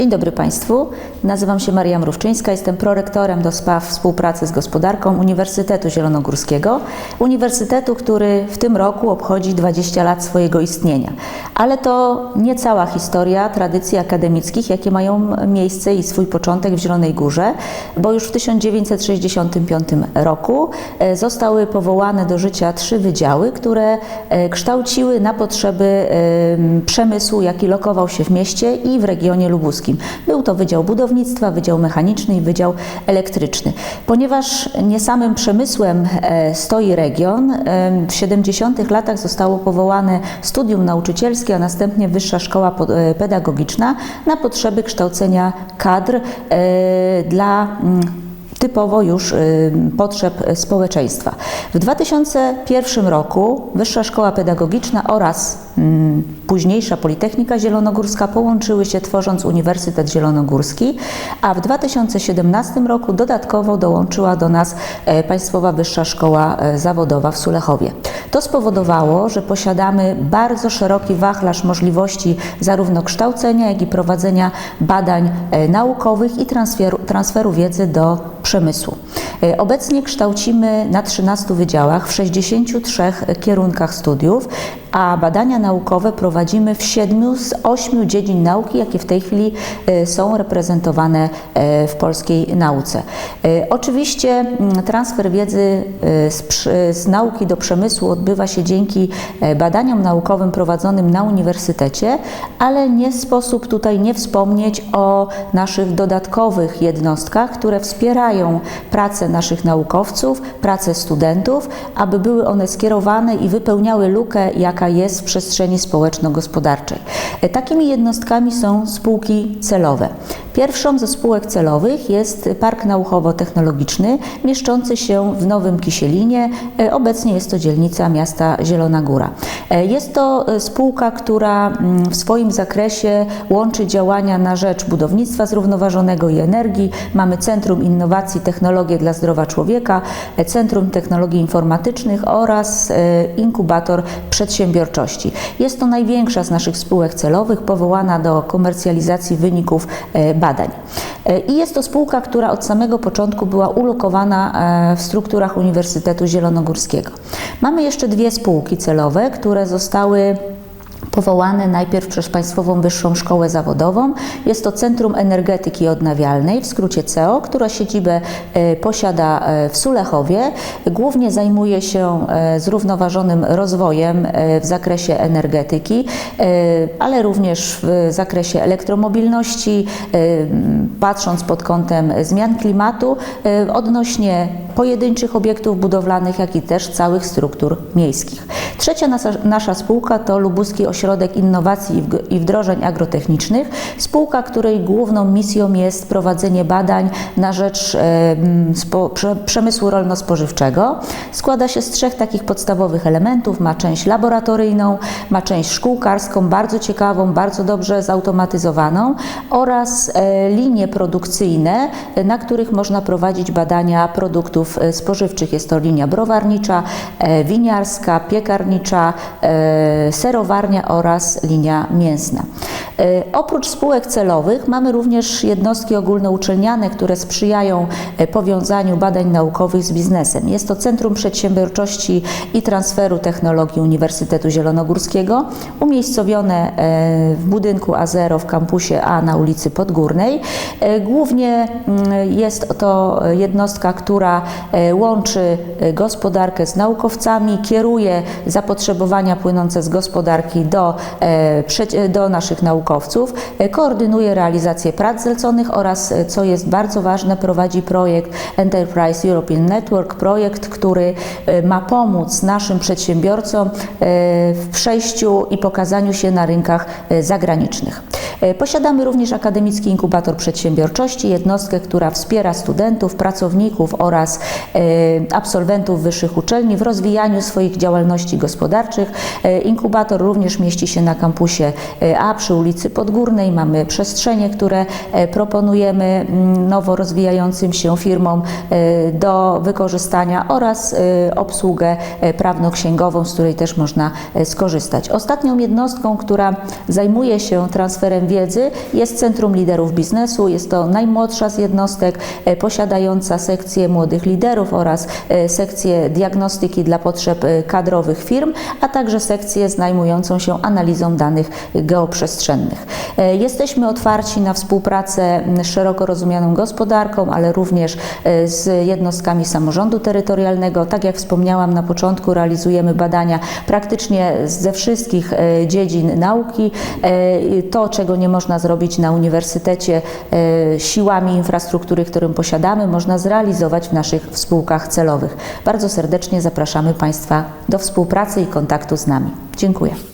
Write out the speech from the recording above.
Dzień dobry Państwu. Nazywam się Maria Mrówczyńska, jestem prorektorem do spraw współpracy z gospodarką Uniwersytetu Zielonogórskiego. Uniwersytetu, który w tym roku obchodzi 20 lat swojego istnienia. Ale to nie cała historia tradycji akademickich, jakie mają miejsce i swój początek w Zielonej Górze, bo już w 1965 roku e, zostały powołane do życia trzy wydziały, które e, kształciły na potrzeby przemysłu, jaki lokował się w mieście i w regionie lubuskim. Był to Wydział Budownictwa, Wydział Mechaniczny i Wydział Elektryczny. Ponieważ nie samym przemysłem e, stoi region, e, w 70. latach zostało powołane studium nauczycielskie, a następnie Wyższa Szkoła e, Pedagogiczna na potrzeby kształcenia kadr dla mm, typowo już y, potrzeb społeczeństwa. W 2001 roku Wyższa Szkoła Pedagogiczna oraz mm, późniejsza Politechnika Zielonogórska połączyły się tworząc Uniwersytet Zielonogórski, a w 2017 roku dodatkowo dołączyła do nas e, Państwowa Wyższa Szkoła e, Zawodowa w Sulechowie. To spowodowało, że posiadamy bardzo szeroki wachlarz możliwości zarówno kształcenia, jak i prowadzenia badań e, naukowych i transferu, transferu wiedzy do przemysłu. E, Obecnie kształcimy na 13 wydziałach w 63 kierunkach studiów, a badania naukowe prowadzimy w 7 z 8 dziedzin nauki, jakie w tej chwili e, są reprezentowane e, w polskiej nauce. E, Oczywiście transfer wiedzy z, z nauki do przemysłu odbywa się dzięki badaniom naukowym prowadzonym na uniwersytecie, ale nie sposób tutaj nie wspomnieć o naszych dodatkowych jednostkach, które wspierają pracę naszych naukowców, pracę studentów, aby były one skierowane i wypełniały lukę, jaka jest w przestrzeni społeczno-gospodarczej. E, Takimi jednostkami są spółki celowe. Pierwszą ze spółek celowych jest Park Naukowo-Technologiczny, mieszczący się w Nowym Kisielinie. E, Obecnie jest to dzielnica miasta Zielona Góra. E, Jest to spółka, która mm, w swoim zakresie łączy działania na rzecz budownictwa zrównoważonego i energii. Mamy Centrum Innowacji Technologie dla Zdrowia Człowieka, Centrum Technologii Informatycznych oraz Inkubator Przedsiębiorczości. Jest to największa z naszych spółek celowych, powołana do komercjalizacji wyników e, badań. E, I jest to spółka, która od samego początku była ulokowana e, w strukturach Uniwersytetu Zielonogórskiego. Mamy jeszcze dwie spółki celowe, które zostały powołane najpierw przez Państwową Wyższą Szkołę Zawodową. Jest to Centrum Energetyki Odnawialnej, w skrócie CEO, która siedzibę e, posiada e, w Sulechowie. Głównie zajmuje się e, zrównoważonym rozwojem w zakresie energetyki, ale również w zakresie elektromobilności, patrząc pod kątem zmian klimatu odnośnie pojedynczych obiektów budowlanych, jak i też całych struktur miejskich. Trzecia nasza, nasza spółka to Lubuski Ośrodek Innowacji i Wdrożeń Agrotechnicznych, spółka, której główną misją jest prowadzenie badań na rzecz e, przemysłu rolno-spożywczego. Składa się z trzech takich podstawowych elementów. Ma część laboratoryjną, ma część szkółkarską, bardzo ciekawą, bardzo dobrze zautomatyzowaną oraz e, linie produkcyjne, e, na których można prowadzić badania produktów spożywczych. Jest to linia browarnicza, winiarska, piekarnicza, serowarnia oraz linia mięsna. E, Oprócz spółek celowych mamy również jednostki ogólnouczelniane, które sprzyjają e, powiązaniu badań naukowych z biznesem. Jest to Centrum Przedsiębiorczości i Transferu Technologii Uniwersytetu Zielonogórskiego, umiejscowione e, w budynku A0 w kampusie A na ulicy Podgórnej. Głównie mm, jest to jednostka, która łączy gospodarkę z naukowcami, kieruje zapotrzebowania płynące z gospodarki do, do naszych naukowców, e, koordynuje realizację prac zleconych oraz, e, co jest bardzo ważne, prowadzi projekt Enterprise European Network, projekt, który e, ma pomóc naszym przedsiębiorcom w przejściu i pokazaniu się na rynkach zagranicznych. Posiadamy również Akademicki Inkubator Przedsiębiorczości, jednostkę, która wspiera studentów, pracowników oraz absolwentów wyższych uczelni w rozwijaniu swoich działalności gospodarczych. Inkubator również mieści się na kampusie A przy ulicy Podgórnej. Mamy przestrzenie, które e, proponujemy mm, nowo rozwijającym się firmom e, do wykorzystania oraz e, obsługę prawno-księgową, z której też można skorzystać. Ostatnią jednostką, która zajmuje się transferem wiedzy jest Centrum Liderów Biznesu. Jest to najmłodsza z jednostek posiadająca sekcję młodych liderów oraz sekcję diagnostyki dla potrzeb kadrowych firm, a także sekcję zajmującą się analizą danych geoprzestrzennych. E, Jesteśmy otwarci na współpracę szeroko rozumianą gospodarką, ale również e, z jednostkami samorządu terytorialnego. Tak jak wspomniałam na początku, realizujemy badania praktycznie ze wszystkich e, dziedzin nauki. To, czego nie można zrobić na uniwersytecie siłami infrastruktury, którą posiadamy, można zrealizować w naszych spółkach celowych. Bardzo serdecznie zapraszamy Państwa do współpracy i kontaktu z nami. Dziękuję.